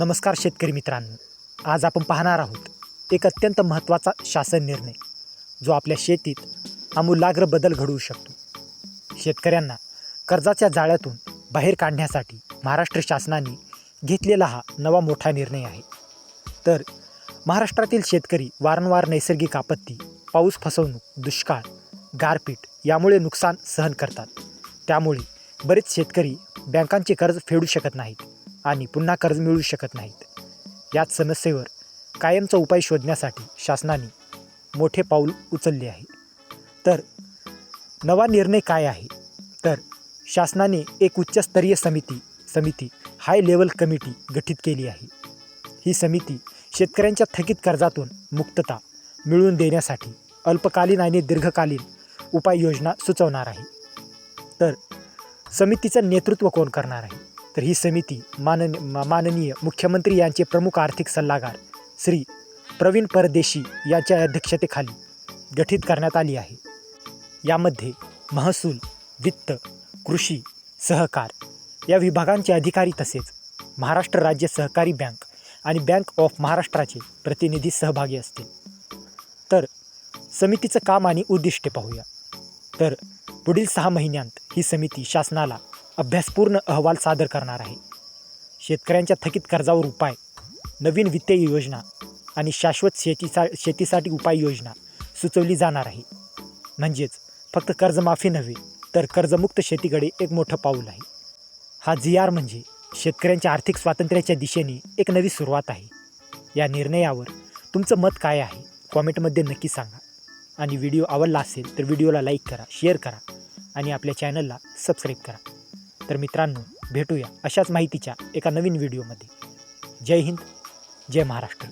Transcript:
नमस्कार शेतकरी मित्रांनो. आज आपण पाहणार आहोत एक अत्यंत महत्त्वाचा शासन निर्णय जो आपल्या शेतीत आमूलाग्र बदल घडवू शकतो. शेतकऱ्यांना कर्जाच्या जाळ्यातून बाहेर काढण्यासाठी महाराष्ट्र शासनाने घेतलेला हा नवा मोठा निर्णय आहे. तर महाराष्ट्रातील शेतकरी वारंवार नैसर्गिक आपत्ती पाऊस फसवणूक दुष्काळ गारपीट यामुळे नुकसान सहन करतात. त्यामुळे बरेच शेतकरी बँकांचे कर्ज फेडू शकत नाहीत. आणि पुन्हा कर्ज मिळू शकत नाहीत. याच समस्येवर कायमचा उपाय शोधण्यासाठी शासनाने मोठे पाऊल उचलले आहे. तर नवा निर्णय काय आहे? तर शासनाने एक उच्चस्तरीय समिती समिती हाय लेवल कमिटी गठीत केली आहे. ही समिती शेतकऱ्यांच्या थकीत कर्जातून मुक्तता मिळवून देण्यासाठी अल्पकालीन आणि दीर्घकालीन उपाययोजना सुचवणार आहे. तर समितीचं नेतृत्व कोण करणार आहे? तर ही समिती मानन माननीय मुख्यमंत्री यांचे प्रमुख आर्थिक सल्लागार श्री प्रवीण परदेशी यांच्या अध्यक्षतेखाली गठीत करण्यात आली आहे. यामध्ये महसूल वित्त कृषी सहकार या विभागांचे अधिकारी तसेच महाराष्ट्र राज्य सहकारी बँक आणि बँक ऑफ महाराष्ट्राचे प्रतिनिधी सहभागी असतील. तर समितीचं काम आणि उद्दिष्टे पाहूया. तर पुढील सहा महिन्यांत ही समिती शासनाला अभ्यासपूर्ण अहवाल सादर करणार आहे. शेतकऱ्यांच्या थकीत कर्जावर उपाय नवीन वित्तीय योजना आणि शाश्वत शेतीसा शेतीसाठी उपाययोजना सुचवली जाणार आहे. म्हणजेच फक्त कर्जमाफी नव्हे तर कर्जमुक्त शेतीकडे एक मोठं पाऊल आहे. हा जी आर म्हणजे शेतकऱ्यांच्या आर्थिक स्वातंत्र्याच्या दिशेने एक नवी सुरुवात आहे. या निर्णयावर तुमचं मत काय आहे कॉमेंटमध्ये नक्की सांगा. आणि व्हिडिओ आवडला असेल तर व्हिडिओला लाईक करा शेअर करा आणि आपल्या चॅनलला सबस्क्राईब करा. तर मित्रांनो भेटूया अशाच माहितीच्या एका नवीन व्हिडिओमध्ये. जय हिंद जय महाराष्ट्र.